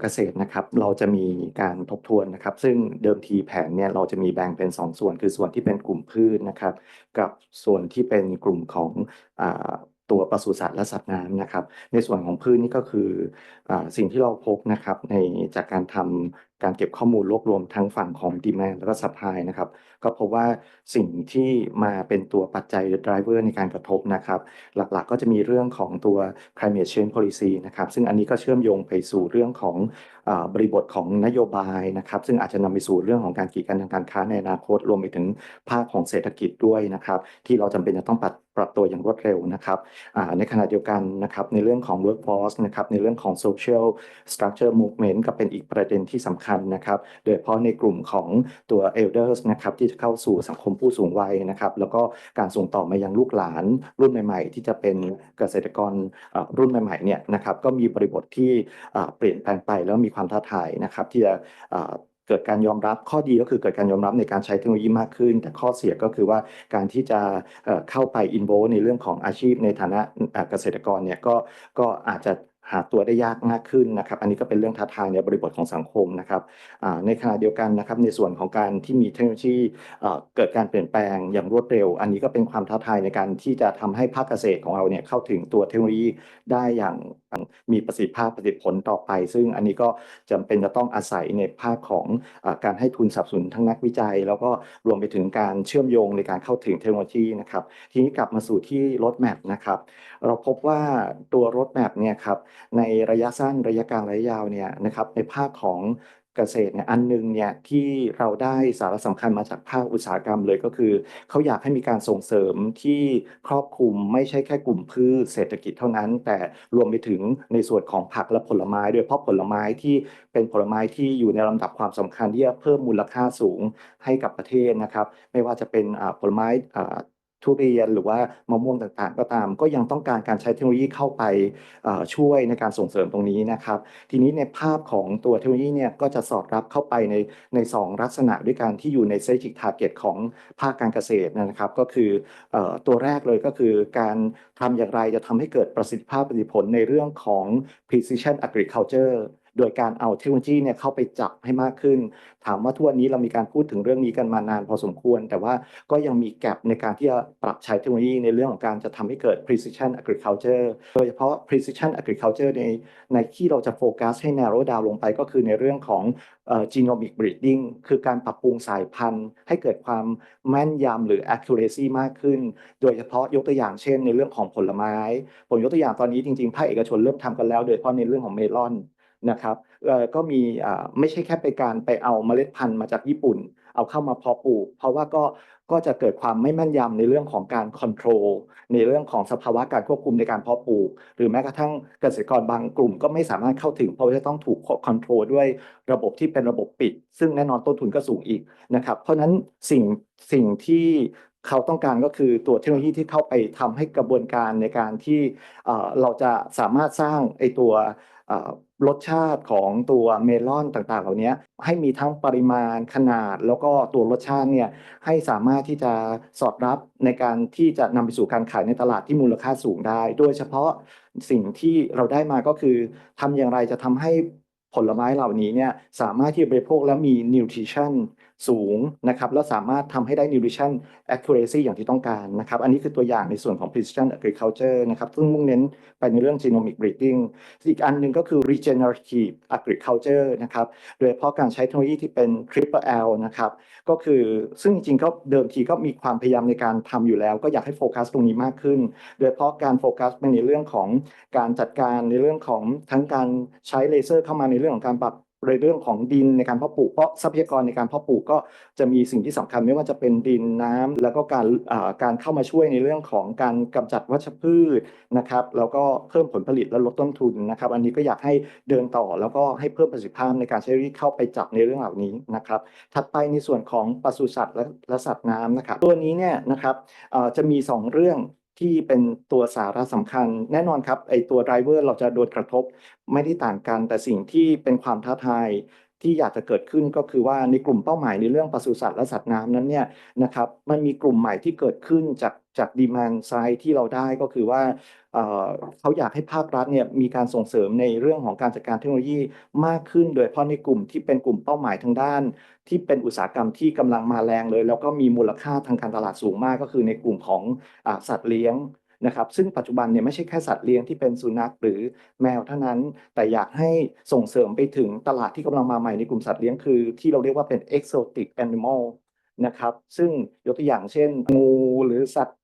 เกษตรนะครับเราจะมีการทบทวนนะครับ ซึ่งเดิมทีแผนเนี่ยเราจะมีแบ่งเป็น 2ส่วน คือส่วนที่เป็นกลุ่มพืชนะครับ กับส่วนที่เป็นกลุ่มของ ตัวปศุสัตว์และสัตว์น้ำนะครับ ในส่วนของพืชนี่ก็คืออสิ่งที่เราพบนะครับในจากการทำการเก็บข้อมูลรวบรวมทั้งฝั่งของ demand แล้วก็ supply นะครับ ก็พบว่าสิ่งที่มาเป็นตัวปัจจัย driver ในการกระทบนะครับ หลักๆก็จะมีเรื่องของตัว climate change policy นะครับ ซึ่งอันนี้ก็เชื่อมโยงไปสู่เรื่องของอบริบทของนโยบายนะครับ ซึ่งอาจจะนำไปสู่เรื่องของการกีดกันทางการค้าในอนาคตรวมไปถึงภาคของเศรษฐกิจด้วยนะครับ ที่เราจำเป็นจะต้องปรับ ปรับตัวอย่างรวดเร็วนะครับในขณะเดียวกันนะครับในเรื่องของ workforce นะครับในเรื่องของ social structure movement ก็เป็นอีกประเด็นที่สำคัญนะครับ โดยเฉพาะในกลุ่มของตัว elders นะครับที่จะเข้าสู่สังคมผู้สูงวัยนะครับแล้วก็การส่งต่อมายังลูกหลานรุ่นใหม่ ๆ ที่จะเป็นเกษตรกรรุ่นใหม่ๆเนี่ยนะครับก็มีบริบทที่เปลี่ยนแปลงไปแล้วมีความท้าทายนะครับที่จะ เกิดการยอมรับข้อดีก็คือเกิดการยอมรับในการใช้เทคโนโลยีมากขึ้น แต่ข้อเสียก็คือว่าการที่จะเข้าไปอินโวในเรื่องของอาชีพในฐานะเกษตรกรเนี่ยก็ก็อาจจะ หาตัวได้ยากมากขึ้นนะครับ อันนี้ก็เป็นเรื่องท้าทายในบริบทของสังคมนะครับในขณะเดียวกันนะครับในส่วนของการที่มีเทคโนโลยีเกิดการเปลี่ยนแปลงอย่างรวดเร็ว อันนี้ก็เป็นความท้าทายในการที่จะทำให้ภาคเกษตรของเราเนี่ยเข้าถึงตัวเทคโนโลยีได้อย่างมีประสิทธิภาพประสิทธิผลต่อไป ซึ่งอันนี้ก็จำเป็นจะต้องอาศัยในภาคของอการให้ทุนสนับสนุนทั้งนักวิจัย แล้วก็รวมไปถึงการเชื่อมโยงในการเข้าถึงเทคโนโลยีนะครับ ทีนี้กลับมาสู่ที่รถแมพนะครับ เราพบว่าตัวรถแมพเนี่ยครับในระยะสั้นระยะกลางระยะยาวเนี่ยนะครับในภาคของเกษตรเนี่ยอันหนึงเนี่ยที่เราได้สาระสำคัญมาจากภาคอุตสาหกรรมเลยก็คือ เขาอยากให้มีการส่งเสริมที่ครอบคลุมไม่ใช่แค่กลุ่มพืชเศรษฐกิจเท่านั้น แต่รวมไปถึงในส่วนของผักและผลไม้ด้วยเพราะผลไม้ที่เป็นผลไม้ที่อยู่ในลำดับความสำคัญที่จะเพิ่มมูลค่าสูงให้กับประเทศนะครับ ไม่ว่าจะเป็นผลไม้อ่า ทุเรียนหรือว่ามะม่วงต่างๆ ก็ตาม ก็ยังต้องการการใช้เทคโนโลยีเข้าไปช่วยในการส่งเสริมตรงนี้นะครับ ทีนี้ในภาพของตัวเทคโนโลยีเนี่ยก็จะสอดรับเข้าไปในในสองลักษณะด้วยกันที่อยู่ใน strategic target ของภาคการเกษตรนะครับ ก็คืออตัวแรกเลยก็คือการทำอย่างไรจะทำให้เกิดประสิทธิภาพประสิทธิผลในเรื่องของ precision agriculture โดยการเอาเทคโนโลยีเนี่ยเข้าไปจับให้มากขึ้น ถามว่าทุกวันนี้เรามีการพูดถึงเรื่องนี้กันมานานพอสมควร แต่ว่าก็ยังมีแกลบในการที่จะปรับใช้เทคโนโลยีในเรื่องของการจะทำให้เกิด precision agriculture โดยเฉพาะ precision agriculture ในในที่เราจะโฟกัสให้ narrow down ลงไปก็คือในเรื่องของ genomic breeding คือการปรับปรุงสายพันธุ์ ให้เกิดความแม่นยำหรือ accuracy มากขึ้น โดยเฉพาะยกตัวอย่างเช่นในเรื่องของผลไม้ ผมยกตัวอย่างตอนนี้จริงๆภาคเอกชนเริ่มทำกันแล้ว โดยเฉพาะในเรื่องของเมลอน นะครับก็มีไม่ใช่แค่ไปการไปเอาเมล็ดพันธุ์มาจากญี่ปุ่น เอาเข้ามาเพาะปลูก เพราะว่าก็ก็จะเกิดความไม่แม่นยำในเรื่องของการคอนโทรลในเรื่องของสภาวะการควบคุมในการเพาะปลูก หรือแม้กระทั่งเกษตรกรบางกลุ่มก็ไม่สามารถเข้าถึง เพราะว่าจะต้องถูกคอนโทรลด้วยระบบที่เป็นระบบปิด ซึ่งแน่นอนต้นทุนก็สูงอีกนะครับ เพราะนั้นสิ่งสิ่งที่เขาต้องการก็คือตัวเทคโนโลยีที่เข้าไปทำให้กระบวนการในการที่เราจะสามารถสร้างไอตัว รสชาติของตัวเมลอนต่างๆ เหล่านี้ให้มีทั้งปริมาณขนาด แล้วก็ตัวรสชาติเนี่ยให้สามารถที่จะสอดรับในการที่จะนำไปสู่การขายในตลาดที่มูลค่าสูงได้ โดยเฉพาะสิ่งที่เราได้มาก็คือทำอย่างไรจะทำให้ผลไม้เหล่านี้เนี่ยสามารถที่จะบริโภคแล้วมี nutrition สูงนะครับแล้วสามารถทำให้ได้ nutrition accuracy อย่างที่ต้องการนะครับอันนี้คือตัวอย่างในส่วนของ precision agriculture นะครับซึ่งมุ่งเน้นไปในเรื่อง genomic breeding อีกอันหนึ่งก็คือ regenerative agriculture นะครับโดยเฉพาะการใช้เทคโนโลยีที่เป็น triple L นะครับก็คือซึ่งจริงๆก็เดิมทีก็มีความพยายามในการทำอยู่แล้ว ก็อยากให้โฟกัสตรงนี้มากขึ้น โดยเฉพาะการโฟกัสไปในเรื่องของการจัดการในเรื่องของทั้งการใช้เลเซอร์เข้ามาในเรื่องของการปรับ ในเรื่องของดินในการเพาะปลูกเพราะทรัพยากรในการเพาะปลูกก็จะมีสิ่งที่สำคัญไม่ว่าจะเป็นดินน้ำแล้วก็การอ่าการเข้ามาช่วยในเรื่องของการกำจัดวัชพืชนะครับ แล้วก็เพิ่มผลผลิตและลดต้นทุนนะครับ อันนี้ก็อยากให้เดินต่อแล้วก็ให้เพิ่มประสิทธิภาพในการใช้วิธีเข้าไปจับในเรื่องเหล่านี้นะครับ ถัดไปในส่วนของปศุสัตว์และสัตว์น้ำนะครับ ตัวนี้เนี่ยนะครับอ่อจะมี 2 เรื่อง ที่เป็นตัวสาระสำคัญ แน่นอนครับไอตัวไดรเวอร์เราจะโดนกระทบไม่ได้ต่างกัน แต่สิ่งที่เป็นความท้าทาย ที่อยากจะเกิดขึ้นก็คือว่าในกลุ่มเป้าหมายในเรื่องปศุสัตว์และสัตว์น้ำนั้นเนี่ยนะครับมันมีกลุ่มใหม่ที่เกิดขึ้นจากจากดีมานไซด์ที่เราได้ก็คือว่าเเขาอยากให้ภาครัฐเนี่ยมีการส่งเสริมในเรื่องของการจัดการเทคโนโลยีมากขึ้น โดยเฉพาะในกลุ่มที่เป็นกลุ่มเป้าหมายทางด้าน ที่เป็นอุตสาหกรรมที่กำลังมาแรงเลย แล้วก็มีมูลค่าทางการตลาดสูงมากก็คือในกลุ่มของอสัตว์เลี้ยง นะครับ ซึ่งปัจจุบันเนี่ยไม่ใช่แค่สัตว์เลี้ยงที่เป็นสุนัขหรือแมวเท่านั้น แต่อยากให้ส่งเสริมไปถึงตลาดที่กำลังมาใหม่ในกลุ่มสัตว์เลี้ยงคือ ที่เราเรียกว่าเป็น exotic animal นะครับ ซึ่งยกตัวอย่างเช่น งูหรือสัตว์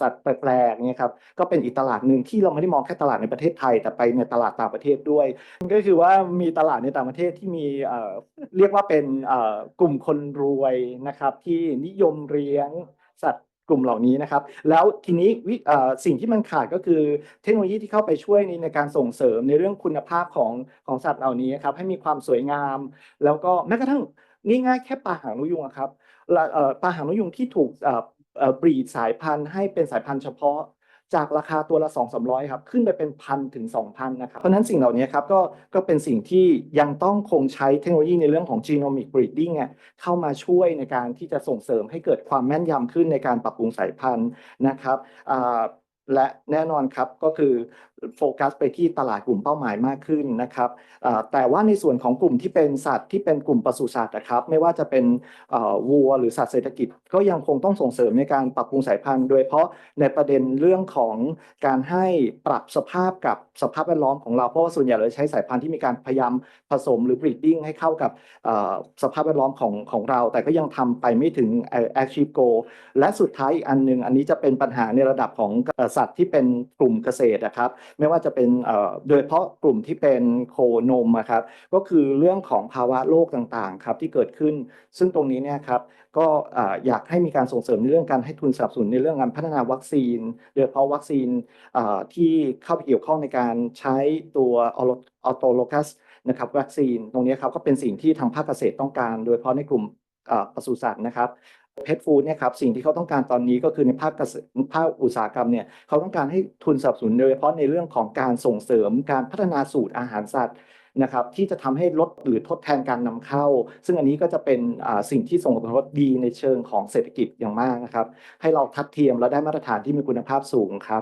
สัตว์แปลกๆเนี่ยครับก็เป็นอีกตลาดหนึ่งที่เราไม่ได้มองแค่ตลาดในประเทศไทย แต่ไปในตลาดต่างประเทศด้วย ก็คือว่ามีตลาดในต่างประเทศที่มีเรียกว่าเป็นกลุ่มคนรวยนะครับที่นิยมเลี้ยงสัตว์ กลุ่มเหล่านี้นะครับ แล้วทีนี้วิสิ่งที่มันขาดก็คือเทคโนโลยีที่เข้าไปช่วยในในการส่งเสริมในเรื่องคุณภาพของของสัตว์เหล่านี้ครับให้มีความสวยงาม แล้วก็แม้กระทั่งง่ายๆแค่ปลาหางนกยุงครับปลาหางนกยุงที่ถูกบรีดสายพันธุ์ให้เป็นสายพันธุ์เฉพาะ จากราคาตัวละ 2 3 0 0 ครับ ขึ้นไปเป็นพันถึง 2,000 นะครับ เพราะฉะนั้นสิ่งเหล่านี้ครับก็ก็เป็นสิ่งที่ยังต้องคงใช้เทคโนโลยีในเรื่องของ genomic breeding เนี่ยเข้ามาช่วยในการที่จะส่งเสริมให้เกิดความแม่นยำขึ้นในการปรับปรุงสายพันธุ์นะครับและแน่นอนครับก็คือ โฟกัสไปที่ตลาดกลุ่มเป้าหมายมากขึ้นนะครับแต่ว่าในส่วนของกลุ่มที่เป็นสัตว์ที่เป็นกลุ่มปศุสัตว์นะครับไม่ว่าจะเป็นวัวหรือสัตว์เศรษฐกิจ ก็ยังคงต้องส่งเสริมในการปรับปรุงสายพันธุ์ โดยเฉพาะในประเด็นเรื่องของการให้ปรับสภาพกับสภาพแวดล้อมของเราเพราะว่าส่วนใหญ่เราใช้สายพันธุ์ที่มีการพยายามผสมหรือ breeding ให้เข้ากับสภาพแวดล้อมของของเรา แต่ก็ยังทำไปไม่ถึงเอ่อ achieve goal และสุดท้ายอีกอันหนึ่งอันนี้จะเป็นปัญหาในระดับของสัตว์ที่เป็นกลุ่มเกษตรนะครับไม่ว่าจะเป็นเอ่อโดยเฉพาะกลุ่มที่เป็นโคนมอะครับก็คือเรื่องของภาวะโลกต่างๆครับที่เกิดขึ้น ซึ่งตรงนี้เนี่ยครับก็อยากให้มีการส่งเสริมในเรื่องการให้ทุนสนับสนุนในเรื่องการพัฒนาวัคซีน โดยเฉพาะวัคซีนที่เข้าไปเกี่ยวข้องในการใช้ตัวออโตโลกัสนะครับวัคซีนตรงนี้ครับก็เป็นสิ่งที่ทางภาคเกษตรต้องการ โดยเฉพาะในกลุ่มปศุสัตว์นะครับ เพชฟูดเนี่ยครับสิ่งที่เขาต้องการตอนนี้ก็คือในภาคภาคอุตสาหกรรมเนี่ยเขาต้องการให้ทุนสนับสนุนโดยเฉพาะในเรื่องของการส่งเสริมการพัฒนาสูตรอาหารสัตว์นะครับที่จะทำให้ลดหรือทดแทนการนำเข้า ซึ่งอันนี้ก็จะเป็นอ่าสิ่งที่ส่งผลกระทบดีในเชิงของเศรษฐกิจอย่างมากนะครับ ให้เราทัดเทียมและได้มาตรฐานที่มีคุณภาพสูงครับ